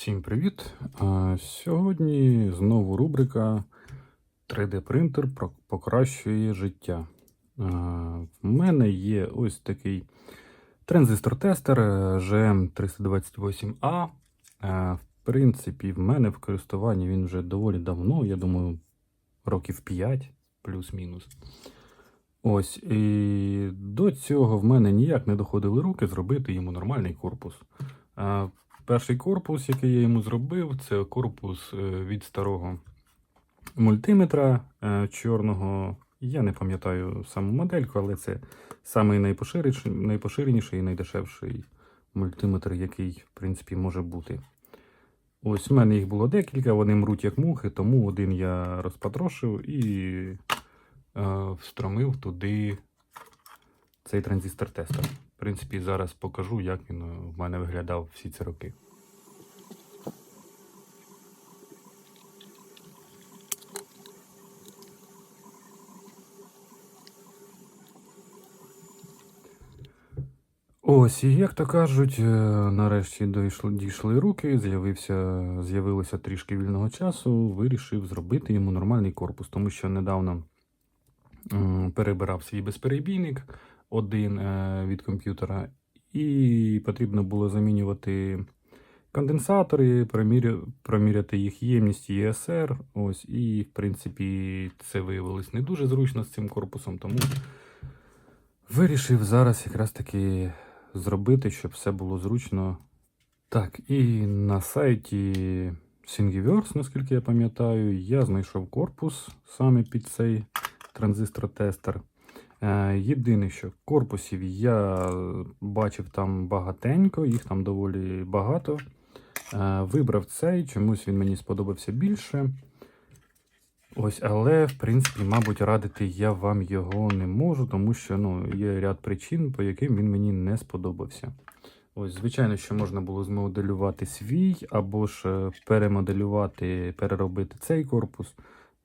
Всім привіт! Сьогодні знову рубрика 3D принтер про- покращує життя. В мене є ось такий транзистор-тестер GM328A. В принципі, в мене в користуванні він вже доволі давно, я думаю, років 5 плюс-мінус. Ось, і до цього в мене ніяк не доходили руки зробити йому нормальний корпус. Перший корпус, який я йому зробив, це корпус е, від старого мультиметра е, чорного. Я не пам'ятаю саму модельку, але це найпоширеніший, найпоширеніший і найдешевший мультиметр, який, в принципі, може бути. Ось в мене їх було декілька, вони мруть як мухи, тому один я розпатрошив і е, встромив туди цей транзистор-тестер. В принципі, зараз покажу, як він е, в мене виглядав всі ці роки. Ось, і як то кажуть, е, нарешті дійшли, дійшли руки, з'явився, з'явилося трішки вільного часу, вирішив зробити йому нормальний корпус, тому що недавно перебирав свій безперебійник один е, від комп'ютера, і потрібно було замінювати конденсатори, проміряти їх ємність ЄСР. Ось, і, в принципі, це виявилось не дуже зручно з цим корпусом, тому вирішив зараз якраз таки зробити, щоб все було зручно. Так, і на сайті Thingiverse, наскільки я пам'ятаю, я знайшов корпус саме під цей транзистор-тестер. Е, Єдине, що корпусів я бачив там багатенько, їх там доволі багато. Е, Вибрав цей, чомусь він мені сподобався більше. Ось, але, в принципі, мабуть, радити я вам його не можу, тому що ну, є ряд причин, по яким він мені не сподобався. Ось, звичайно, що можна було змоделювати свій, або ж е, перемоделювати, переробити цей корпус.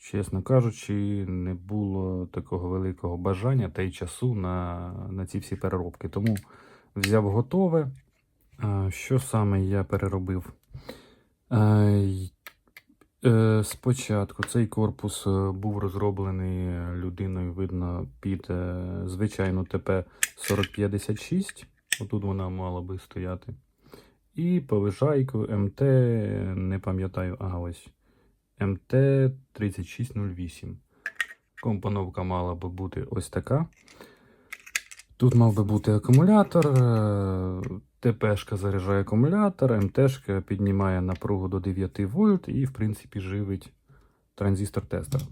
Чесно кажучи, не було такого великого бажання та й часу на, на ці всі переробки. Тому взяв готове. Що саме я переробив? А, е, Спочатку цей корпус е, був розроблений людиною, видно, під е, звичайну ТП-4056. Отут вона мала би стояти. І повишайку МТ, не пам'ятаю, ага, ось. МТ3608. Компоновка мала би бути ось така. Тут мав би бути акумулятор. е, ТПшка заряджає акумулятор, МТшка піднімає напругу до 9 вольт і, в принципі, живить транзистор-тестер. Е,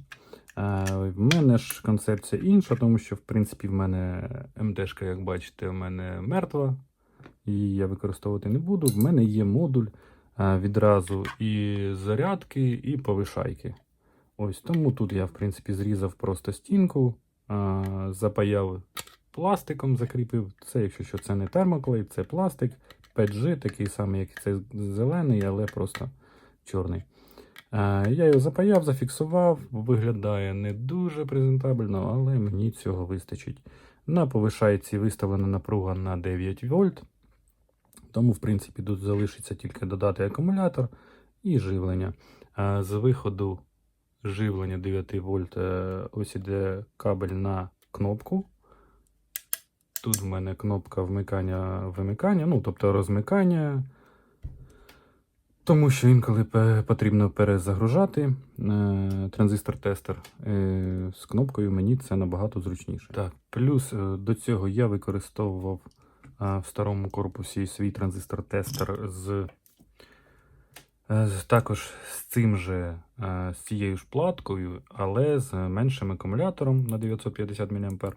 В мене ж концепція інша, тому що, в принципі, в мене МТшка, як бачите, в мене мертва. Її я використовувати не буду. В мене є модуль відразу і зарядки, і повишайки. Ось тому тут я, в принципі, зрізав просто стінку, е, запаяв пластиком, закріпив. Це, якщо що, це не термоклей, це пластик 5G, такий самий, як цей зелений, але просто чорний. Е, Я його запаяв, зафіксував, виглядає не дуже презентабельно, але мені цього вистачить. На повишайці виставлена напруга на 9 вольт. Тому, в принципі, тут залишиться тільки додати акумулятор і живлення. З виходу живлення 9 вольт е, ось іде кабель на кнопку. Тут в мене кнопка вмикання вимикання, ну, тобто розмикання. Тому що інколи потрібно перезагружати е, транзистор-тестер е, з кнопкою, мені це набагато зручніше. Так, плюс до цього я використовував в старому корпусі свій транзистор-тестер з, е, з також з цим же е, з цією ж платкою, але з меншим акумулятором на 950 мА.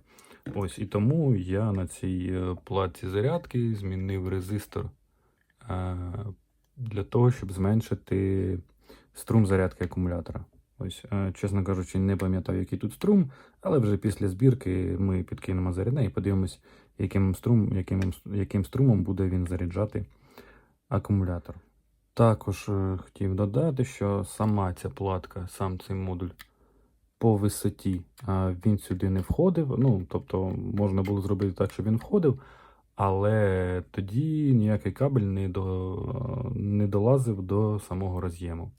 Ось і тому я на цій е, платці зарядки змінив резистор для того, щоб зменшити струм зарядки акумулятора. Ось, чесно кажучи, не пам'ятаю, який тут струм, але вже після збірки ми підкинемо зарядне і подивимось, яким, струм, яким, яким струмом буде він заряджати акумулятор. Також е, хотів додати, що сама ця платка, сам цей модуль по висоті він сюди не входив. Ну, тобто можна було зробити так, щоб він входив, але тоді ніякий кабель не, до, не долазив до самого роз'єму.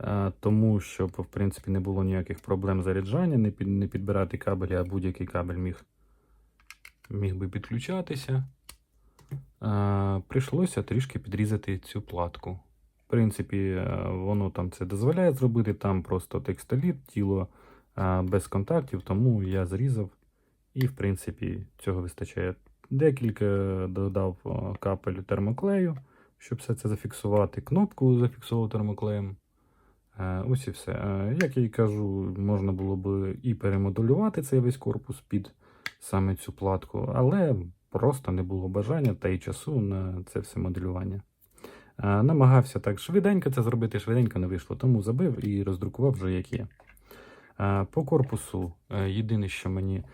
Е, Тому, щоб, в принципі, не було ніяких проблем заряджання, не, не підбирати кабелі, а будь-який кабель міг, міг би підключатися. Е, Прийшлося трішки підрізати цю платку. В принципі, е, воно там це дозволяє зробити, там просто текстоліт, тіло е, без контактів, тому я зрізав. І, в принципі, цього вистачає. Декілька додав капель термоклею, щоб все це зафіксувати. Кнопку зафіксував термоклеєм. Ось і все. Як я і кажу, можна було б і перемоделювати цей весь корпус під саме цю платку, але просто не було бажання та й часу на це все моделювання. Намагався так швиденько це зробити, швиденько не вийшло, тому забив і роздрукував вже як є. По корпусу е, єдине, що мені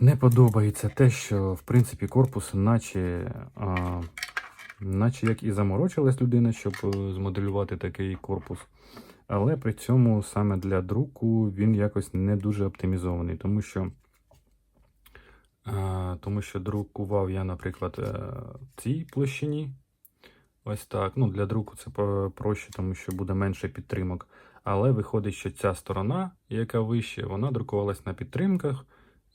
не подобається, те, що в принципі корпус, наче, наче як і заморочилась людина, щоб е, змоделювати такий корпус. Але при цьому саме для друку він якось не дуже оптимізований, тому що, тому що друкував я, наприклад, е, в цій площині. Ось так. Ну, для друку це проще, тому що буде менше підтримок. Але виходить, що ця сторона, яка вище, вона друкувалась на підтримках.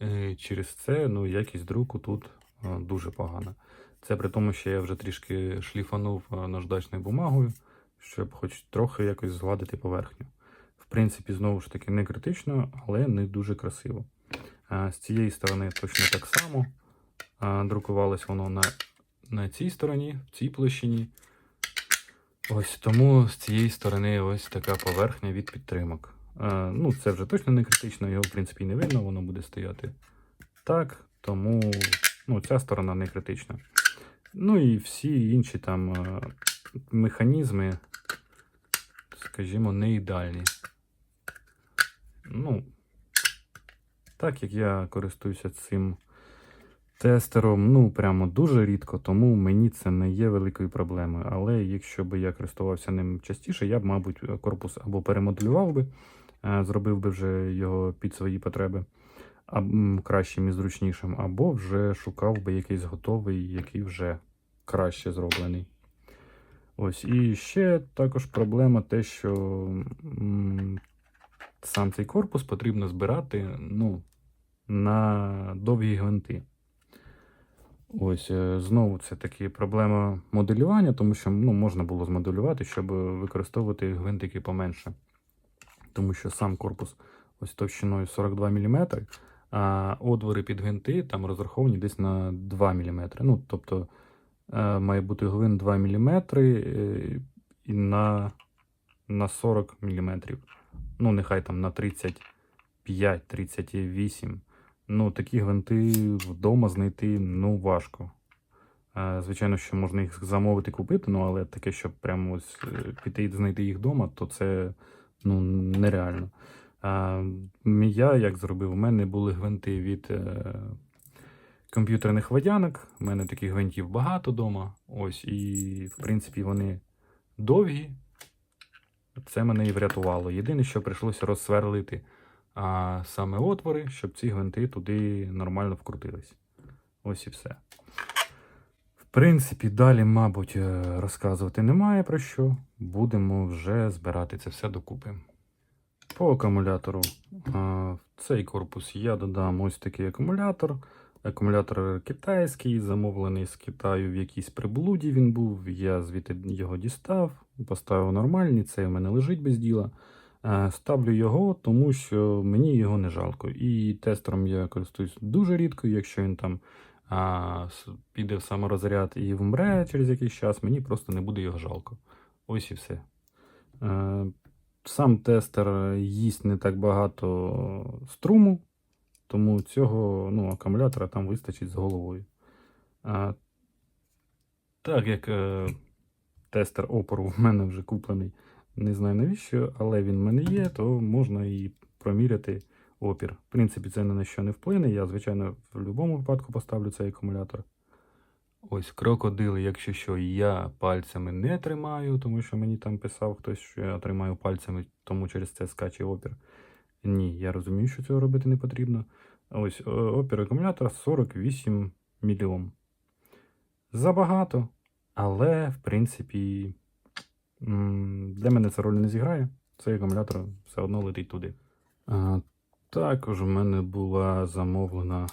Е, Через це ну, якість друку тут е, дуже погана. Це при тому, що я вже трішки шліфанув е, наждачною бумагою, щоб хоч трохи якось згладити поверхню. В принципі, знову ж таки, не критично, але не дуже красиво. З цієї сторони точно так само. Друкувалось воно на, на цій стороні, в цій площині. Ось тому з цієї сторони ось така поверхня від підтримок. Ну, це вже точно не критично, його в принципі не видно, воно буде стояти так. Тому ну, ця сторона не критична. Ну і всі інші там механізми, скажімо, не ідеальні. Ну, так як я користуюся цим тестером, ну прямо дуже рідко, тому мені це не є великою проблемою. Але якщо б я користувався ним частіше, я б, мабуть, корпус або перемоделював би, е, зробив би вже його під свої потреби кращим і зручнішим, або вже шукав би якийсь готовий, який вже краще зроблений. Ось, і ще також проблема те, що м, сам цей корпус потрібно збирати ну, на довгі гвинти. Ось е, знову це таки проблема моделювання, тому що ну, можна було змоделювати, щоб використовувати гвинтики поменше. Тому що сам корпус ось товщиною 42 мм, а отвори під гвинти там розраховані десь на 2 мм. Ну, тобто е, має бути гвинт 2 мм і на, на 40 мм. Ну, нехай там на 35-38 Ну, такі гвинти вдома знайти ну, важко. Е, Звичайно, що можна їх замовити купити, ну, але таке, щоб прямо ось е, піти і знайти їх вдома, то це ну, нереально. Я як зробив, у мене були гвинти від е, комп'ютерних водянок. У мене таких гвинтів багато вдома. Ось, і, в принципі, вони довгі. Це мене і врятувало. Єдине, що прийшлося розсверлити а саме отвори, щоб ці гвинти туди нормально вкрутились. Ось і все. В принципі, далі, мабуть, е, розказувати немає про що. Будемо вже збирати це все докупи. По акумулятору в цей корпус я додам ось такий акумулятор. Акумулятор китайський, замовлений з Китаю в якійсь приблуді він був. Я звідти його дістав, поставив нормальний, цей в мене лежить без діла. Е, Ставлю його, тому що мені його не жалко. І тестером я користуюсь дуже рідко, якщо він там а, піде в саморозряд і вмре через якийсь час, мені просто не буде його жалко. Ось і все. Е, Сам тестер їсть не так багато струму, тому цього ну, акумулятора там вистачить з головою. А, так як е, тестер опору в мене вже куплений. Не знаю навіщо, але він в мене є, то можна і проміряти опір. В принципі, це ні на що не вплине. Я, звичайно, в будь-якому випадку поставлю цей акумулятор. Ось крокодили, якщо що, я пальцями не тримаю, тому що мені там писав хтось, що я тримаю пальцями, тому через це скаче опір. Ні, я розумію, що цього робити не потрібно. Ось опір акумулятора 48 мільйом. Забагато, але в принципі для мене це роль не зіграє. Цей акумулятор все одно летить туди. Також в мене була замовлена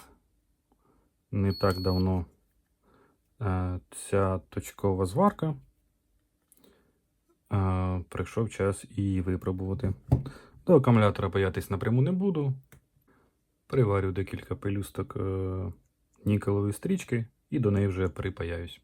не так давно е, ця точкова зварка. Прийшов час її випробувати. До акумулятора боятись напряму не буду. Приварю декілька пелюсток е, нікелевої стрічки і до неї вже припаяюсь.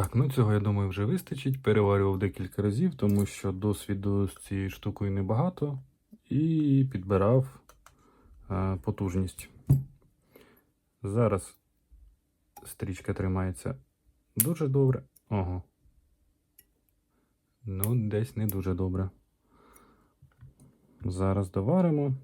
Так, ну цього я думаю вже вистачить. Переварював декілька разів, тому що досвіду з цією штукою небагато. І підбирав е, потужність. Зараз стрічка тримається дуже добре. Ого. Ну, десь не дуже добре. Зараз доваримо.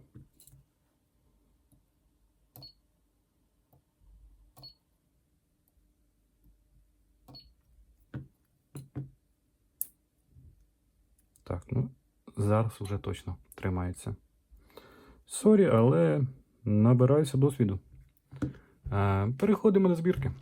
Так, ну зараз уже точно тримається. Сорі, але набираюся досвіду. Е, переходимо до збірки.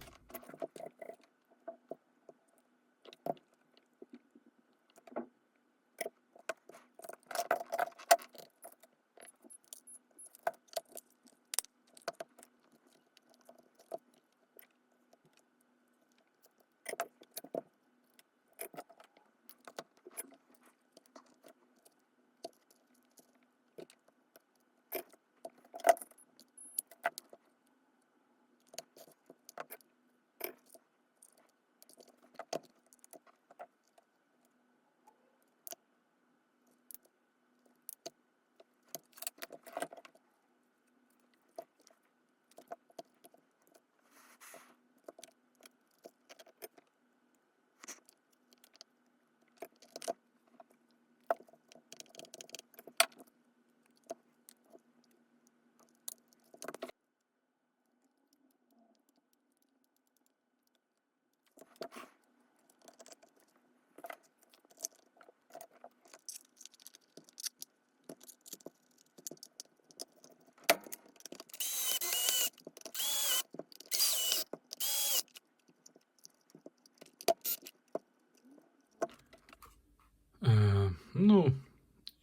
Ну,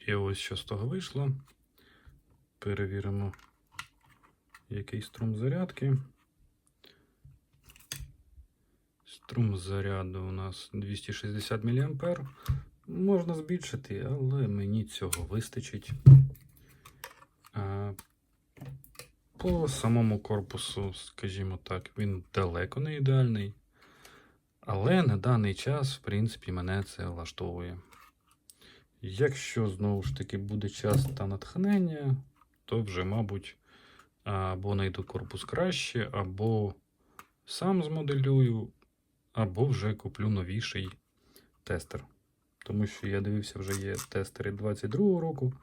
і ось що з того вийшло. Перевіримо, який струм зарядки. Струм заряду у нас 260 мА. Можна збільшити, але мені цього вистачить. По самому корпусу, скажімо так, він далеко не ідеальний. Але на даний час, в принципі, мене це влаштовує. Якщо знову ж таки буде час та натхнення, то вже, мабуть, або знайду корпус краще, або сам змоделюю, або вже куплю новіший тестер. Тому що я дивився, вже є тестери 22-го року,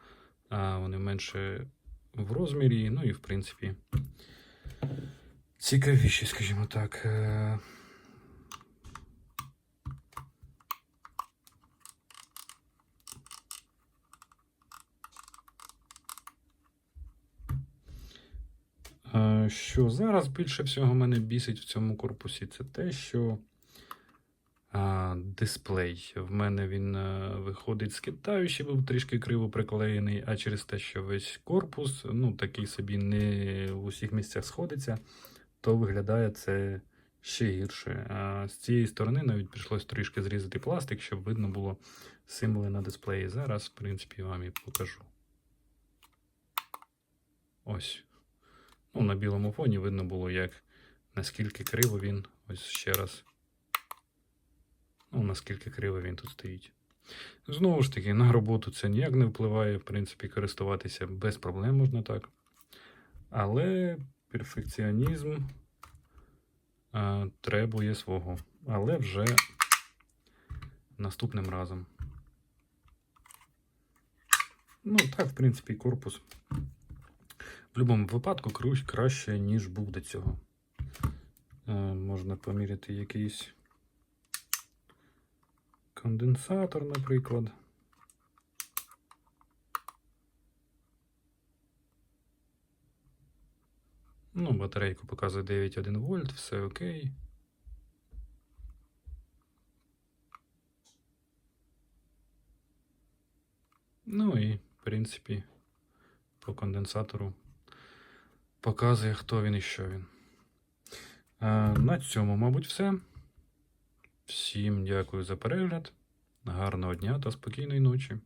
а вони менше в розмірі, ну і в принципі цікавіші, скажімо так. Що зараз більше всього мене бісить в цьому корпусі, це те, що дисплей. В мене він е, виходить з Китаю, ще був трішки криво приклеєний, а через те, що весь корпус, ну такий собі не в усіх місцях сходиться, то виглядає це ще гірше. А з цієї сторони навіть прийшлось трішки зрізати пластик, щоб видно було символи на дисплеї. Зараз, в принципі, вам і покажу. Ось. Ну, На білому фоні видно було, як наскільки криво він ось ще раз. Ну, наскільки криво він тут стоїть. Знову ж таки, на роботу це ніяк не впливає, в принципі, користуватися без проблем можна так. Але перфекціонізм а, требує свого. Але вже наступним разом. Ну, так, в принципі, корпус. В будь-якому випадку кру- краще, ніж був до цього. Е, можна поміряти якийсь конденсатор, наприклад. Ну, батарейку показує 9,1 вольт, все окей. Ну і, в принципі, по конденсатору показує, хто він і що він. А, на цьому, мабуть, все. Всім дякую за перегляд. Гарного дня та спокійної ночі.